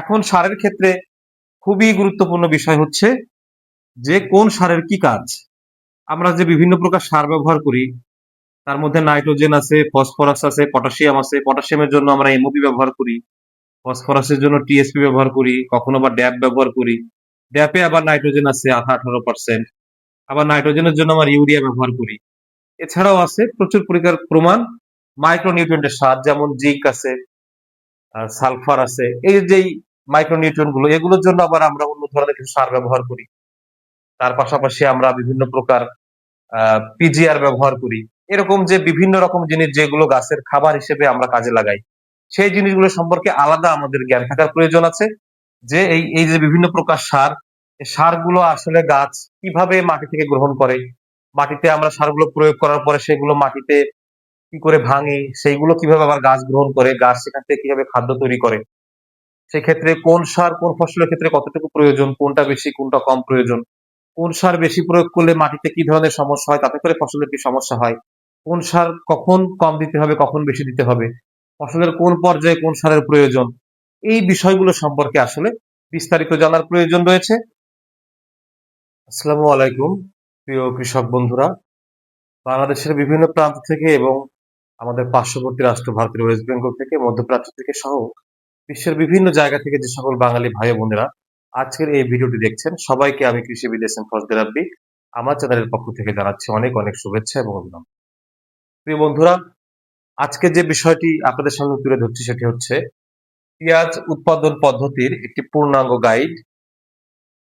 এখন সারের ক্ষেত্রে খুবই গুরুত্বপূর্ণ বিষয় হচ্ছে যে কোন সারের কি কাজ? আমরা যে বিভিন্ন প্রকার সার ব্যবহার করি, তার মধ্যে নাইট্রোজেন আছে, ফসফরাস আছে, পটাশিয়াম আছে। পটাশিয়ামের জন্য আমরা এমওপি ব্যবহার করি, ফসফরাসের জন্য টিএসপি ব্যবহার করি, কখনো বা ড্যাপ ব্যবহার করি। ড্যাপে আবার নাইট্রোজেন আছে আঠা আঠারো পার্সেন্ট আবার নাইট্রোজেনের জন্য আমরা ইউরিয়া ব্যবহার করি। এছাড়াও আছে প্রচুর পরিমাণ প্রমাণ, মাইক্রোনিউট্রিয়েন্টের সার, যেমন জিঙ্ক আছে সালফার আছে। এই যেই মাইক্রোনিউট্রিয়েন্টগুলো, এগুলোর জন্য আবার আমরা অন্য ধরনের কিছু সার ব্যবহার করি। তার পাশাপাশি আমরা বিভিন্ন প্রকার পিজিআর ব্যবহার করি। এরকম যে বিভিন্ন রকম জিনিস যেগুলো গাছের খাবার হিসেবে আমরা কাজে লাগাই, সেই জিনিসগুলো সম্পর্কে আলাদা আমাদের জ্ঞান থাকার প্রয়োজন আছে যে এই এই যে বিভিন্ন প্রকার সার সারগুলো আসলে গাছ কীভাবে মাটি থেকে গ্রহণ করে? মাটিতে আমরা সারগুলো প্রয়োগ করার পরে সেগুলো মাটিতে কি করে ভাঙে? সেইগুলো কীভাবে আবার গাছ গ্রহণ করে? গাছ সেখান থেকে কীভাবে খাদ্য তৈরি করে? সেক্ষেত্রে কোন সার কোন ফসলের ক্ষেত্রে কতটুকু প্রয়োজন, কোনটা বেশি, কোনটা কম প্রয়োজন, কোন সার বেশি প্রয়োগ করলে মাটিতে কি ধরনের সমস্যা হয়, তাতে করে ফসলের কি সমস্যা হয়, কোন সার কখন কম দিতে হবে, কখন বেশি দিতে হবে, ফসলের কোন পর্যায়ে কোন সারের প্রয়োজন, এই বিষয়গুলো সম্পর্কে আসলে বিস্তারিত জানার প্রয়োজন রয়েছে। আসসালামু আলাইকুম, প্রিয় কৃষক বন্ধুরা। বাংলাদেশের বিভিন্ন প্রান্ত থেকে এবং আমাদের পার্শ্ববর্তী রাষ্ট্র, ভারতের ওয়েস্ট বেঙ্গল থেকে, মধ্যপ্রাচ্য থেকে সহ বিশ্বের বিভিন্ন জায়গা থেকে যে সকল বাঙালি ভাই বোনেরা আজকের এই ভিডিওটি দেখছেন, সবাইকে আমি কৃষিবিদ এস এম ফজদের রাব্বি আমার চ্যানেলের পক্ষ থেকে জানাচ্ছি অনেক অনেক শুভেচ্ছা এবং অভিনন্দন। প্রিয় বন্ধুরা, আজকে যে বিষয়টি আপনাদের সামনে তুলে ধরছি সেটি হচ্ছে পেঁয়াজ উৎপাদন পদ্ধতির একটি পূর্ণাঙ্গ গাইড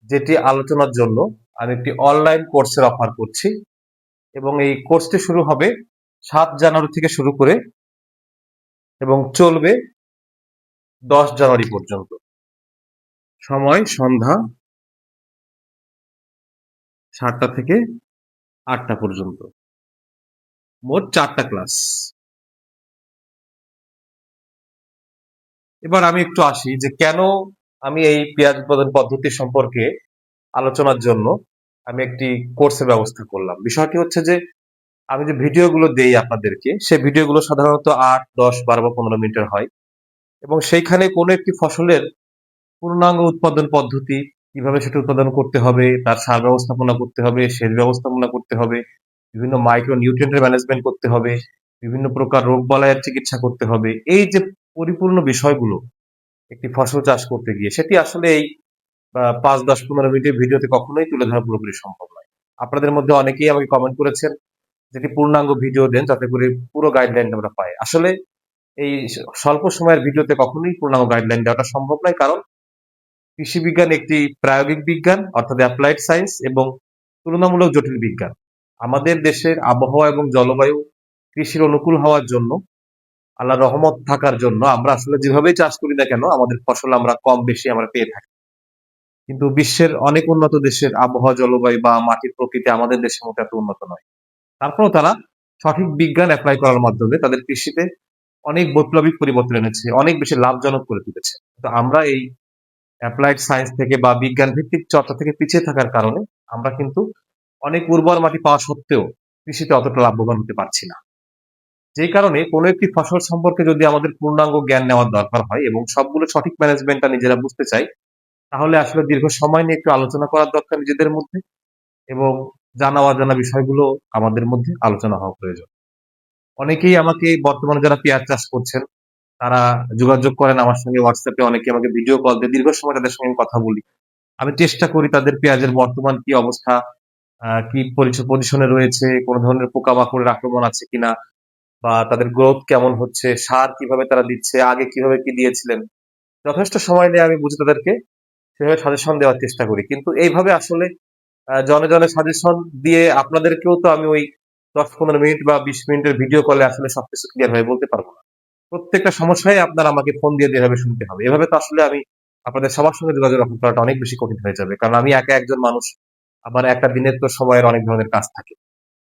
যেটি আলোচনার জন্য আমি একটি অনলাইন কোর্সের অফার করছি এবং এই কোর্সটি শুরু হবে সাত জানুয়ারি থেকে শুরু করে এবং চলবে দশ জানুয়ারি পর্যন্ত। সময় সন্ধ্যা সাতটা থেকে আটটা পর্যন্ত। মোট চারটা ক্লাস। এবার আমি একটু আসি যে কেন আমি এই পেঁয়াজ উৎপাদন পদ্ধতি সম্পর্কে আলোচনার জন্য আমি একটি কোর্সের ব্যবস্থা করলাম। বিষয়টি হচ্ছে যে আমি যে ভিডিওগুলো দেই আপনাদেরকে সেই ভিডিওগুলো সাধারণত আট, দশ, বারো বা পনেরো মিনিটের হয়। এবং সেইখানে কোনো একটি ফসলের পূর্ণাঙ্গ উৎপাদন পদ্ধতি কীভাবে সেটা উৎপাদন করতে হবে, তার সার ব্যবস্থাপনা করতে হবে, সেচ ব্যবস্থাপনা করতে হবে, বিভিন্ন মাইক্রো নিউট্রিয়েন্টের ম্যানেজমেন্ট করতে হবে, বিভিন্ন প্রকার রোগ বালাইয়ের চিকিৎসা করতে হবে, এই যে পরিপূর্ণ বিষয়গুলো একটি ফসল চাষ করতে গিয়ে, সেটি আসলে এই পাঁচ, দশ, পনেরো মিনিটের ভিডিওতে কখনোই তুলে ধরা পুরোপুরি সম্ভব নয়। আপনাদের মধ্যে অনেকেই আমাকে কমেন্ট করেছেন যেটি পূর্ণাঙ্গ ভিডিও দেন যাতে করে পুরো গাইডলাইন আমরা পাই। আসলে এই স্বল্প সময়ের ভিডিওতে কখনোই পূর্ণাঙ্গ গাইডলাইন দেওয়াটা সম্ভব নয়, কারণ কৃষি বিজ্ঞান একটি প্রায়োগিক বিজ্ঞান, অর্থাৎ অ্যাপ্লাইড সায়েন্স এবং তুলনামূলক জটিল বিজ্ঞান। আমাদের দেশের আবহাওয়া এবং জলবায়ু কৃষির অনুকূল হওয়ার জন্য আল্লাহ রহমত থাকার জন্য আমরা আসলে যেভাবেই চাষ করি না কেন, আমাদের ফসল আমরা কম বেশি আমরা পেয়ে থাকি। কিন্তু বিশ্বের অনেক উন্নত দেশের আবহাওয়া, জলবায়ু বা মাটির প্রকৃতি আমাদের দেশের মতো এত উন্নত নয়। তারপরেও তারা সঠিক বিজ্ঞান অ্যাপ্লাই করার মাধ্যমে তাদের কৃষিতে অনেক বৈপ্লবিক পরিবর্তন এনেছে, অনেক বেশি লাভজনক করে তুলেছে। তো আমরা এই অ্যাপ্লাইড সায়েন্স থেকে বা বিজ্ঞান ভিত্তিক চর্চা থেকে পিছিয়ে থাকার কারণে আমরা কিন্তু অনেক উর্বর মাটি পাওয়া সত্ত্বেও কৃষিতে অতটা লাভবান হতে পারছি না। যেই কারণে কোনো একটি ফসল সম্পর্কে যদি আমাদের পূর্ণাঙ্গ জ্ঞান নেওয়ার দরকার হয় এবং সবগুলো সঠিক ম্যানেজমেন্টটা নিজেরা বুঝতে চাই তাহলে আসলে দীর্ঘ সময় নিয়ে একটু আলোচনা করার দরকার নিজেদের মধ্যে এবং জানা অজানা বিষয়গুলো আমাদের মধ্যে আলোচনা হওয়া প্রয়োজন। অনেকেই আমাকে বর্তমানে যারা পেঁয়াজ চাষ করছেন, তারা যোগাযোগ করেন আমার সঙ্গে হোয়াটসঅ্যাপে অনেকে আমাকে ভিডিও কল দিয়ে, দীর্ঘ সময় তাদের সঙ্গে কথা বলি। আমি চেষ্টা করি তাদের পেঁয়াজের বর্তমান কি অবস্থা কি পজিশনে রয়েছে, কোন ধরনের পোকামাকড়ের আক্রমণ আছে কিনা, বা তাদের গ্রোথ কেমন হচ্ছে, সার কীভাবে তারা দিচ্ছে, আগে কীভাবে কি দিয়েছিলেন, যথেষ্ট সময় নিয়ে আমি বুঝে তাদেরকে সেভাবে সাজেশন দেওয়ার চেষ্টা করি। কিন্তু এইভাবে আসলে জনে জনে সাজেশন দিয়ে আপনাদেরকেও তো আমি ওই দশ পনেরো মিনিট বা বিশ মিনিটের ভিডিও কলে আসলে সবকিছু ক্লিয়ার হয়ে, বলতে পারব না। প্রত্যেকটা সমস্যায় আপনার আমাকে ফোন দিয়ে এভাবে শুনতে হবে। এভাবে তো আসলে আমি আপনাদের সবার সঙ্গে যোগাযোগ রক্ষা করাটা অনেক বেশি কঠিন হয়ে যাবে। কারণ আমি একা একজন মানুষ, আমার একটা দিনের তো সময়ের অনেক ধরনের কাজ থাকে।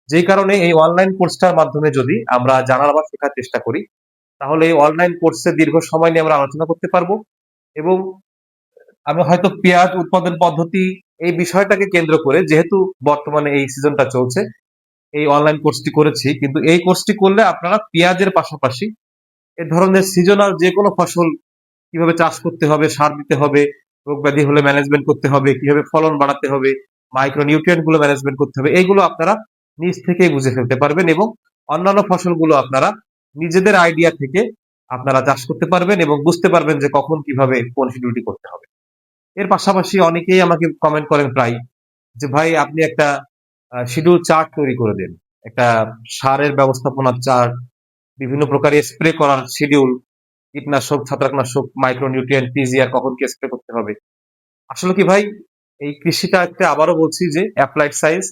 যেই কারণে এই অনলাইন কোর্সটার মাধ্যমে যদি আমরা জানার বা শেখার চেষ্টা করি, তাহলে এই অনলাইন কোর্সে দীর্ঘ সময় নিয়ে আমরা আলোচনা করতে পারব এবং আমি হয়তো পেঁয়াজ উৎপাদন পদ্ধতি এই বিষয়টাকে কেন্দ্র করে, যেহেতু বর্তমানে এই সিজনটা চলছে এই অনলাইন কোর্সটি করেছি। কিন্তু এই কোর্সটি করলে আপনারা পেঁয়াজের পাশাপাশি এ ধরনের সিজনাল যে কোনো ফসল কীভাবে চাষ করতে হবে, সার দিতে হবে, রোগ ব্যাধি হলে ম্যানেজমেন্ট করতে হবে, কীভাবে ফলন বাড়াতে হবে মাইক্রো নিউট্রিয়েন্টগুলো ম্যানেজমেন্ট করতে হবে, এইগুলো আপনারা নিজ থেকেই বুঝে ফেলতে পারবেন এবং অন্যান্য ফসলগুলো আপনারা নিজেদের আইডিয়া থেকে আপনারা চাষ করতে পারবেন এবং বুঝতে পারবেন যে কখন কীভাবে কোন করতে হবে। এর পাশাপাশি অনেকেই আমাকে কমেন্ট করেন প্রায় যে, ভাই, আপনি একটা শিডিউল চার্ট তৈরি করে দেন। একটা সারের ব্যবস্থাপনার চার্ট বিভিন্ন প্রকার স্প্রে করার শিডিউল কীটনাশক, ছত্রাকনাশক মাইক্রোনিউট্রিয়েন্ট পিজিআর কখন কি স্প্রে করতে হবে। আসলে কি ভাই, এই কৃষিটা একটা আবারও বলছি যে অ্যাপ্লাইড সায়েন্স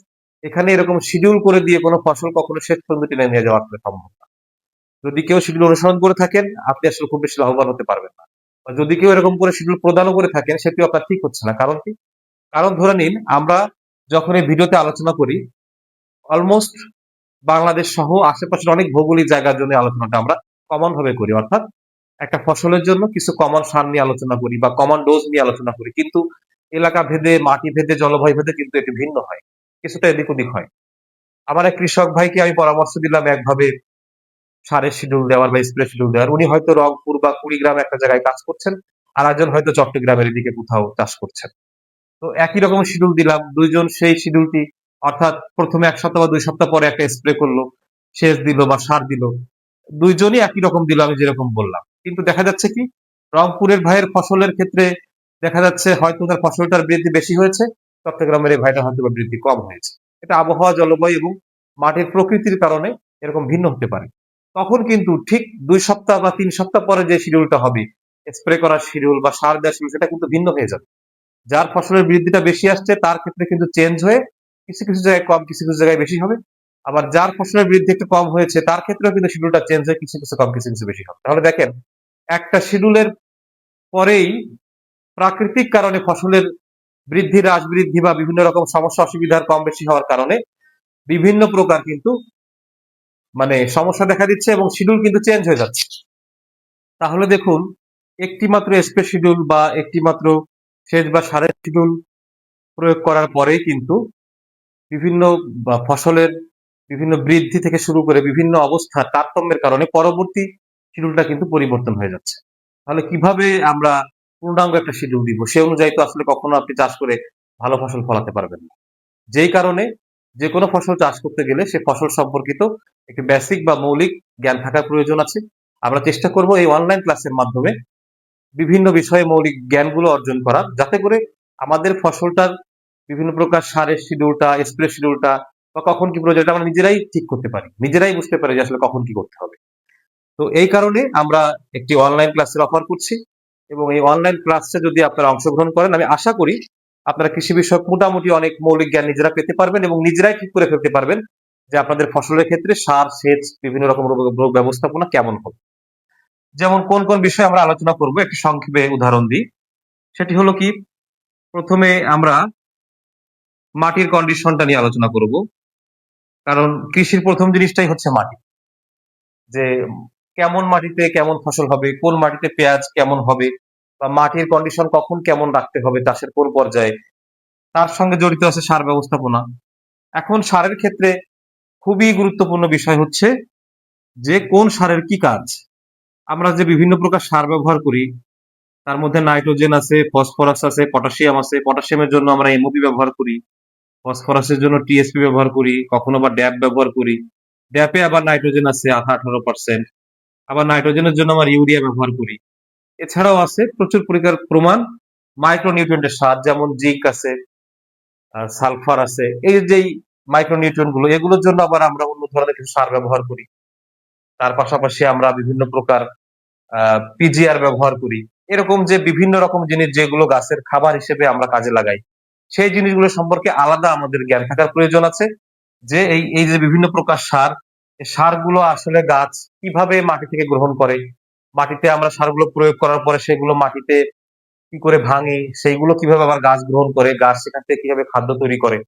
এখানে এরকম শিডিউল করে দিয়ে কোনো ফসল কখনো শেষ পর্যন্ত টেনে নিয়ে যাওয়া আসলে সম্ভব না। যদি কেউ শিডিউল অনুসরণ করে থাকেন, আপনি আসলে খুব বেশি লাভবান হতে পারবেন না। যদি কেউ এরকম করে শিডিউল প্রদানও করে থাকেন, সেটিও আপনার ঠিক হচ্ছে না। কারণ কি? কারণ ধরে নিন, আমরা যখন এই ভিডিওতে আলোচনা করি অলমোস্ট বাংলাদেশ সহ আশেপাশের অনেক ভৌগোলিক জায়গার জন্য আলোচনাটা আমরা কমন ভাবে করি। অর্থাৎ একটা ফসলের জন্য কিছু কমন সার নিয়ে আলোচনা করি বা কমন ডোজ নিয়ে আলোচনা করি। কিন্তু এলাকা ভেদে, মাটি ভেদে, জলবায়ু ভেদে কিন্তু এটি ভিন্ন হয়, কিছুটা এদিক ওদিক হয়। আমার এক কৃষক ভাইকে আমি পরামর্শ দিলাম একভাবে সারের শিডিউল দেওয়ার বা স্প্রে শিডিউল দেওয়ার। উনি হয়তো রংপুর বা কুড়িগ্রাম একটা জায়গায় কাজ করছেন, আর একজন হয়তো চট্টগ্রামের এদিকে কোথাও চাষ করছেন। তো একই রকম শিডিউল দিলাম, দুইজন সেই শিডিউলটি অর্থাৎ প্রথমে এক সপ্তাহ বা দুই সপ্তাহ পরে একটা স্প্রে করল সেচ দিল বা সার দিল। দুইজনই একই রকম দিল আমি যেরকম বললাম। কিন্তু দেখা যাচ্ছে কি, রংপুরের ভাইয়ের ফসলের ক্ষেত্রে দেখা যাচ্ছে হয়তো তার ফসলটার বৃদ্ধি বেশি হয়েছে, চট্টগ্রামের এই ভাইটা হয়তো বৃদ্ধি কম হয়েছে। এটা আবহাওয়া, জলবায়ু এবং মাটির প্রকৃতির কারণে এরকম ভিন্ন হতে পারে। তখন কিন্তু ঠিক দুই সপ্তাহ বা তিন সপ্তাহ পরে যে শিডিউলটা হবে স্প্রে করার শিডিউল বা সার দেওয়ার শিডিউল সেটা কিন্তু ভিন্ন হয়ে যাবে। যার ফসলের বৃদ্ধিটা বেশি আসছে, তার ক্ষেত্রে কিন্তু চেঞ্জ হয়ে কিছু কিছু জায়গায় কম, কিছু কিছু জায়গায় বেশি হবে। আবার যার ফসলের বৃদ্ধি একটু কম হয়েছে, তার ক্ষেত্রেও কিন্তু শিডিউলটা চেঞ্জ হয়ে কিছু কিছু কম, কিছু কিছু বেশি হবে। তাহলে দেখেন, একটা শিডিউলের পরেই প্রাকৃতিক কারণে ফসলের বৃদ্ধি, হ্রাস বৃদ্ধি বা বিভিন্ন রকম সমস্যা, অসুবিধার কম, বেশি হওয়ার কারণে বিভিন্ন প্রকার কিন্তু মানে সমস্যা দেখা দিচ্ছে এবং শিডিউল কিন্তু চেঞ্জ হয়ে যাচ্ছে। তাহলে দেখুন একটি মাত্র স্প্রে শিডিউল বা একটি মাত্র সেচ বা সারের শিডিউল প্রয়োগ করার পরেই কিন্তু বিভিন্ন ফসলের বিভিন্ন বৃদ্ধি থেকে শুরু করে বিভিন্ন অবস্থা, তারতম্যের কারণে পরবর্তী শিডিউলটা কিন্তু পরিবর্তন হয়ে যাচ্ছে। তাহলে কীভাবে আমরা পূর্ণাঙ্গ একটা শিডিউল দিব? সে অনুযায়ী তো আসলে কখনো আপনি চাষ করে ভালো ফসল ফলাতে পারবেন না। যেই কারণে যে কোনো ফসল চাষ করতে গেলে সে ফসল সম্পর্কিত একটি বেসিক বা মৌলিক জ্ঞান থাকার প্রয়োজন আছে। আমরা চেষ্টা করব এই অনলাইন ক্লাসের মাধ্যমে বিভিন্ন বিষয়ে মৌলিক জ্ঞানগুলো অর্জন করার যাতে করে আমাদের ফসলটার বিভিন্ন প্রকার সারের শিডিউলটা, স্প্রে শিডিউলটা বা কখন কি প্রয়োজন আমরা নিজেরাই ঠিক করতে পারি। নিজেরাই বুঝতে পারি যে আসলে কখন কি করতে হবে। তো এই কারণে আমরা একটি অনলাইন ক্লাসের অফার করছি এবং এই অনলাইন ক্লাসে যদি আপনারা অংশগ্রহণ করেন, আমি আশা করি আপনারা কৃষি বিষয়ক মোটামুটি অনেক মৌলিক জ্ঞান নিজেরা পেতে পারবেন এবং নিজেরাই ঠিক করে ফেলতে পারবেন যে আপনাদের ফসলের ক্ষেত্রে সার, সেচ, বিভিন্ন রকম রোগ ব্যবস্থাপনা কেমন হবে। যেমন কোন কোন বিষয়ে আমরা আলোচনা করব, একটি সংক্ষেপে উদাহরণ দিই। সেটি হলো কি, প্রথমে আমরা মাটির কন্ডিশনটা নিয়ে আলোচনা করব। কারণ কৃষির প্রথম জিনিসটাই হচ্ছে মাটি। যে কেমন মাটিতে কেমন ফসল হবে, কোন মাটিতে পেঁয়াজ কেমন হবে, বা মাটির কন্ডিশন কখন কেমন রাখতে হবে চাষের কোন পর্যায়ে। তার সঙ্গে জড়িত আছে সার ব্যবস্থাপনা। এখন সারের ক্ষেত্রে খুবই গুরুত্বপূর্ণ বিষয় হচ্ছে যে কোন সারের কি কাজ। আমরা যে বিভিন্ন প্রকার সার ব্যবহার করি, তার মধ্যে নাইট্রোজেন আছে, ফসফরাস আছে, পটাশিয়াম আছে। পটাশিয়ামের জন্য আমরা এমওপি ব্যবহার করি, ফসফরাসের জন্য টিএসপি ব্যবহার করি, কখনো বা ড্যাপ ব্যবহার করি। ড্যাপে আবার নাইট্রোজেন আছে আধা আঠারো পার্সেন্ট আবার নাইট্রোজেনের জন্য আমরা ইউরিয়া ব্যবহার করি। এছাড়াও আছে প্রচুর পরিমাণ প্রমাণ, মাইক্রোনিউট্রিয়েন্টের সার, যেমন জিঙ্ক আছে সালফার আছে। এই যেই মাইক্রোনিউট্রিয়েন্টগুলো এগুলোর জন্য আবার আমরা অন্য ধরনের কিছু সার ব্যবহার করি। তার পাশাপাশি আমরা বিভিন্ন প্রকার পিজিআর ব্যবহার করি। এরকম যে বিভিন্ন রকম জিনিস যেগুলো গাছের খাবার হিসেবে আমরা কাজে লাগাই, সেই জিনিসগুলো সম্পর্কে আলাদা আমাদের জ্ঞান থাকার প্রয়োজন আছে যে এই এই যে বিভিন্ন প্রকার সার সারগুলো আসলে গাছ কীভাবে মাটি থেকে গ্রহণ করে, মাটিতে আমরা সারগুলো প্রয়োগ করার পরে সেগুলো মাটিতে কি করে ভাঙে, সেইগুলো কীভাবে আবার গাছ গ্রহণ করে, গাছ সেখান থেকে কীভাবে খাদ্য তৈরি করে,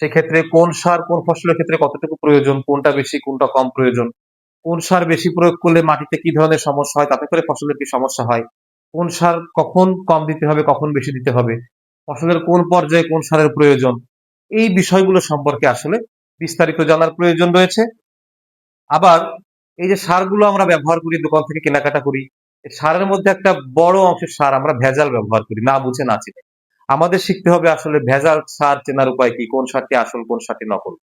সেক্ষেত্রে কোন সার কোন ফসলের ক্ষেত্রে কতটুকু প্রয়োজন, কোনটা বেশি, কোনটা কম প্রয়োজন কোন সার বেশি প্রয়োগ করলে মাটিতে কি ধরনের সমস্যা হয়? তাতে করে ফসলের কি সমস্যা হয়? কোন সার কখন কম দিতে হবে, কখন বেশি দিতে হবে? ফসলের কোন পর্যায়ে কোন সারের প্রয়োজন? এই বিষয়গুলো সম্পর্কে আসলে বিস্তারিত জানার প্রয়োজন রয়েছে। আবার এই যে সারগুলো আমরা ব্যবহার করি, দোকান থেকে কেনাকাটা করি সারের মধ্যে একটা বড় অংশের সার আমরা ভেজাল ব্যবহার করি, না বুঝে না চিনে। আমাদের শিখতে হবে আসলে ভেজাল সার চেনার উপায় কি, কোন সারটি আসল, কোন সারটি নকল।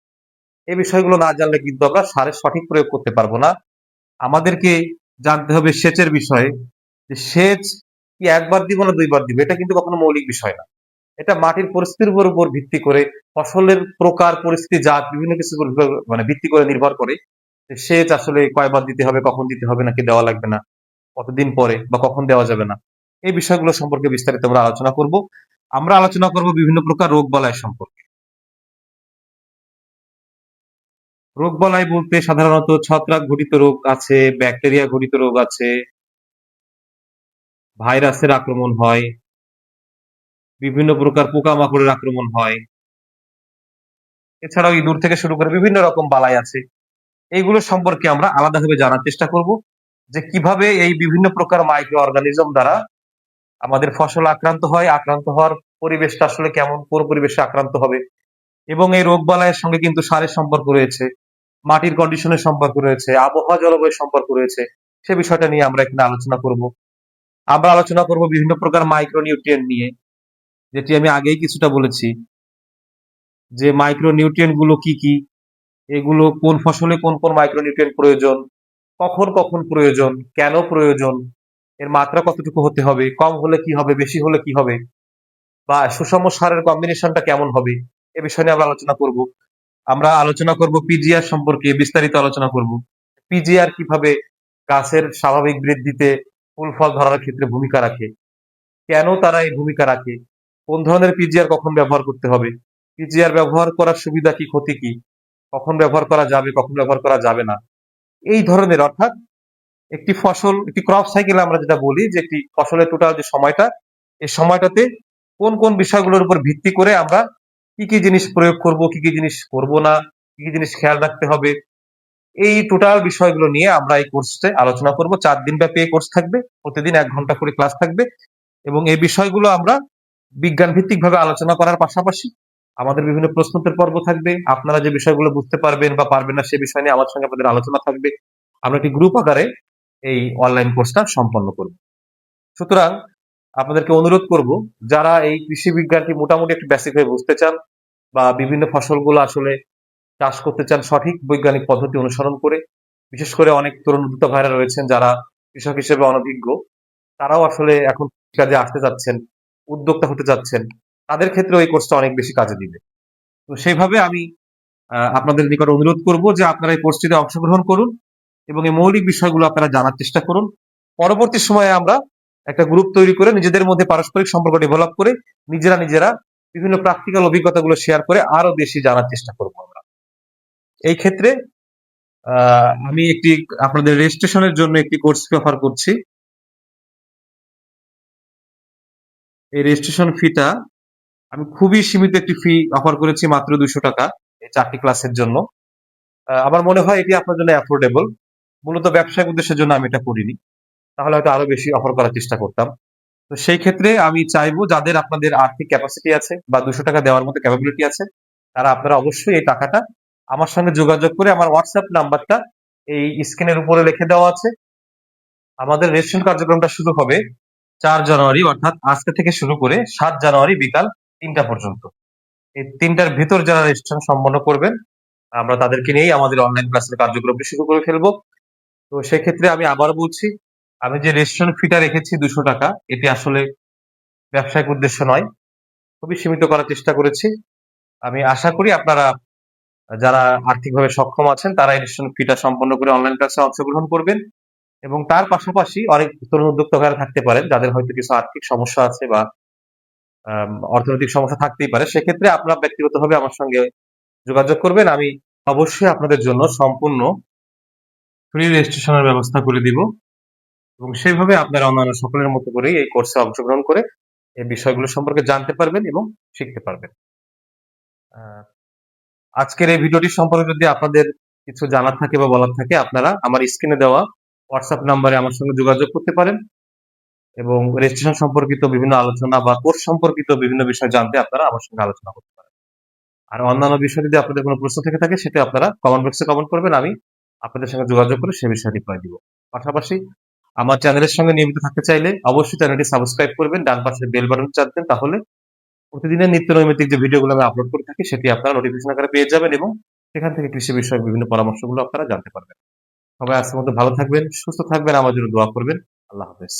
এই বিষয়গুলো না জানলে কিন্তু আমরা সারের সঠিক প্রয়োগ করতে পারব না। আমাদেরকে জানতে হবে সেচের বিষয়ে, যে সেচ কি একবার দিব না দুইবার দিব? এটা কিন্তু কখনো মৌলিক বিষয় না। এটা মাটির পরিস্থিতির উপর উপর ভিত্তি করে, ফসলের প্রকার পরিস্থিতি, জাত, বিভিন্ন কিছুর উপর মানে ভিত্তি করে নির্ভর করে সেচ আসলে কয়বার দিতে হবে, কখন দিতে হবে, নাকি দেওয়া লাগবে না, কতদিন পরে বা কখন দেওয়া যাবে না। এই বিষয়গুলো সম্পর্কে বিস্তারিত আমরা আলোচনা করব। আমরা আলোচনা করব বিভিন্ন প্রকার রোগ বালাই সম্পর্কে। রোগ বালাই বলতে সাধারণত ছত্রাক ঘটিত রোগ আছে, ব্যাকটেরিয়া ঘটিত রোগ আছে, ভাইরাসের আক্রমণ হয়, বিভিন্ন প্রকার পোকামাকড়ের আক্রমণ হয়। এছাড়াও ইঁদুর থেকে শুরু করে বিভিন্ন রকম বালাই আছে। এইগুলো সম্পর্কে আমরা আলাদাভাবে জানার চেষ্টা করব যে কীভাবে এই বিভিন্ন প্রকার মাইক্রো অর্গানিজম দ্বারা আমাদের ফসল আক্রান্ত হয়, আক্রান্ত হওয়ার পরিবেশটা আসলে কেমন, কোন পরিবেশে আক্রান্ত হবে। এবং এই রোগ বালাইয়ের সঙ্গে কিন্তু সারের সম্পর্ক রয়েছে। মাটির কন্ডিশনের সম্পর্ক রয়েছে, আবহাওয়া জলবায়ু সম্পর্ক রয়েছে, সে বিষয়টা নিয়ে আমরা এখানে আলোচনা করব। আমরা আলোচনা করব বিভিন্ন প্রকার মাইক্রো নিউট্রিয়েন্ট নিয়ে, যেটি আমি আগেই কিছুটা বলেছি। যে মাইক্রো নিউট্রিয়েন্টগুলো কি কি, এগুলো কোন ফসলে কোন কোন মাইক্রো নিউট্রিয়েন্ট প্রয়োজন, কখন কখন প্রয়োজন, কেন প্রয়োজন, এর মাত্রা কতটুকু হতে হবে, কম হলে কি হবে, বেশি হলে কি হবে, বা সুষম সারের কম্বিনেশনটা কেমন হবে, এ বিষয় আমরা আলোচনা করব। আমরা আলোচনা করব পিজিআর সম্পর্কে, বিস্তারিত আলোচনা করব। পিজিআর কীভাবে গাছের স্বাভাবিক বৃদ্ধিতে ফুল ফল ধরার ক্ষেত্রে ভূমিকা রাখে? কেন তারা এই ভূমিকা রাখে? কোন ধরনের পিজিআর কখন ব্যবহার করতে হবে? পিজিআর ব্যবহার করার সুবিধা কি, ক্ষতি কি? কখন ব্যবহার করা যাবে, কখন ব্যবহার করা যাবে না? এই ধরনের, অর্থাৎ একটি ফসল, একটি ক্রপ সাইকেল আমরা যেটা বলি যে একটি ফসলের টোটাল যে সময়টা, এই সময়টাতে কোন কোন বিষয়গুলোর উপর ভিত্তি করে আমরা কি কি জিনিস প্রয়োগ করব, কি কি জিনিস করব না, কি কি জিনিস খেয়াল রাখতে হবে? এই টোটাল বিষয়গুলো নিয়ে আমরা এই কোর্সে আলোচনা করব। চার দিন ব্যাপী এই কোর্স থাকবে, প্রতিদিন এক ঘণ্টা করে ক্লাস থাকবে এবং এই বিষয়গুলো আমরা বিজ্ঞান ভিত্তিক ভাবে আলোচনা করার পাশাপাশি আমাদের বিভিন্ন প্রশ্নোত্তর পর্ব থাকবে। আপনারা যে বিষয়গুলো বুঝতে পারবেন বা পারবেন না সে বিষয় নিয়ে আমার সঙ্গে আপনাদের আলোচনা থাকবে। আমরা একটি গ্রুপ আকারে এই অনলাইন কোর্সটা সম্পন্ন করব। সুতরাং আপনাদেরকে অনুরোধ করব, যারা এই কৃষি বিজ্ঞানটি মোটামুটি একটু বেসিক হয়ে বুঝতে চান বা বিভিন্ন ফসলগুলো আসলে চাষ করতে চান সঠিক বৈজ্ঞানিক পদ্ধতি অনুসরণ করে, বিশেষ করে অনেক তরুণ উদ্যোক্তা ভাইরা রয়েছেন যারা কৃষক হিসেবে অনভিজ্ঞ, তারাও আসলে এখন কাজে আসতে যাচ্ছেন, উদ্যোক্তা হতে যাচ্ছেন, তাদের ক্ষেত্রে এই কোর্সটা অনেক বেশি কাজে দিবে। তো সেইভাবে আমি আপনাদের নিকট অনুরোধ করব যে আপনারা এই কোর্সটিতে অংশগ্রহণ করুন এবং এই মৌলিক বিষয়গুলো আপনারা জানার চেষ্টা করুন। পরবর্তী সময়ে আমরা একটা গ্রুপ তৈরি করে নিজেদের মধ্যে পারস্পরিক সম্পর্ক ডেভেলপ করে নিজেরা নিজেরা বিভিন্ন প্র্যাকটিক্যাল অভিজ্ঞতাগুলো শেয়ার করে আরও বেশি জানার চেষ্টা করব আমরা। এই ক্ষেত্রে আমি একটি, আপনাদের রেজিস্ট্রেশনের জন্য একটি কোর্স অফার করছি। এই রেজিস্ট্রেশন ফিটা আমি খুবই সীমিত একটি ফি অফার করেছি মাত্র দুশো টাকা এই চারটি ক্লাসের জন্য। আমার মনে হয় এটি আপনার জন্য অ্যাফোর্ডেবল মূলত ব্যবসায়িক উদ্দেশ্যের জন্য আমি এটা করিনি। তাহলে হয়তো আরও বেশি অফার করার চেষ্টা করতাম। তো সেই ক্ষেত্রে আমি চাইব যাদের আপনাদের আর্থিক ক্যাপাসিটি আছে বা দুশো টাকা দেওয়ার মতো ক্যাপাবিলিটি আছে, তারা আপনারা অবশ্যই এই টাকাটা আমার সঙ্গে যোগাযোগ করে আমার হোয়াটসঅ্যাপ নাম্বারটা এই স্ক্রিনের উপরে লিখে দেওয়া আছে। আমাদের রেজিস্ট্রেশন কার্যক্রমটা শুরু হবে চার জানুয়ারি, অর্থাৎ আজকে থেকে শুরু করে সাত জানুয়ারি বিকাল তিনটা পর্যন্ত। এই তিনটার ভিতর যারা রেজিস্ট্রেশন সম্পন্ন করবেন, আমরা তাদেরকে নিয়েই আমাদের অনলাইন ক্লাসের কার্যক্রমটি শুরু করে ফেলব। তো সেক্ষেত্রে আমি আবার বলছি আমি যে রেজিস্ট্রেশন ফিটা রেখেছি দুশো টাকা, এটি আসলে ব্যবসায়িক উদ্দেশ্য নয়। খুবই সীমিত করার চেষ্টা করেছি। আমি আশা করি আপনারা, যারা আর্থিকভাবে সক্ষম আছেন, তারা রেজিস্ট্রেশন ফিটা সম্পন্ন করে অনলাইন ক্লাসে অংশগ্রহণ করবেন এবং তার পাশাপাশি অনেক তরুণ উদ্যোক্তা ভাইরা থাকতে পারেন, যাদের হয়তো কিছু আর্থিক সমস্যা আছে বা অর্থনৈতিক সমস্যা থাকতেই পারে। সেক্ষেত্রে আপনারা ব্যক্তিগতভাবে আমার সঙ্গে যোগাযোগ করবেন। আমি অবশ্যই আপনাদের জন্য সম্পূর্ণ ফ্রি রেজিস্ট্রেশনের ব্যবস্থা করে দিব। এবং সেইভাবে আপনারা অন্যান্য সকলের মতো করে এই কোর্সে অংশগ্রহণ করে এই বিষয়গুলো সম্পর্কে জানতে পারবেন এবং শিখতে পারবেন। আজকের এই ভিডিওটি সম্পর্কে যদি আপনাদের কিছু জানার থাকে বা বলার থাকে, আপনারা আমার স্ক্রিনে দেওয়া হোয়াটসঅ্যাপ নাম্বারে আমার সঙ্গে যোগাযোগ করতে পারেন এবং রেজিস্ট্রেশন সম্পর্কিত বিভিন্ন আলোচনা বা কোর্স সম্পর্কিত বিভিন্ন বিষয় জানতে আপনারা আমার সঙ্গে আলোচনা করতে পারেন। আর অন্যান্য বিষয় যদি আপনাদের কোনো প্রশ্ন থেকে থাকে, সেটা আপনারা কমেন্ট বক্সে কমেন্ট করবেন, আমি আপনাদের সঙ্গে যোগাযোগ করে সে বিষয়ে রিপ্লাই দিব। পাশাপাশি আমার চ্যানেলের সঙ্গে নিয়মিত থাকতে চাইলে অবশ্যই চ্যানেলটি সাবস্ক্রাইব করবেন, ডান পাশে বেল বাটন চাপবেন তাহলে প্রতিদিনের নিত্য নৈমিত্তিক যে ভিডিওগুলো আমি আপলোড করে থাকি, সেটি আপনারা নোটিফিকেশন আকারে পেয়ে যাবেন এবং সেখান থেকে কৃষি বিষয়ক বিভিন্ন পরামর্শগুলো আপনারা জানতে পারবেন। সবাই আজকের মতো ভালো থাকবেন, সুস্থ থাকবেন, আমার জন্য দোয়া করবেন। আল্লাহ হাফেজ।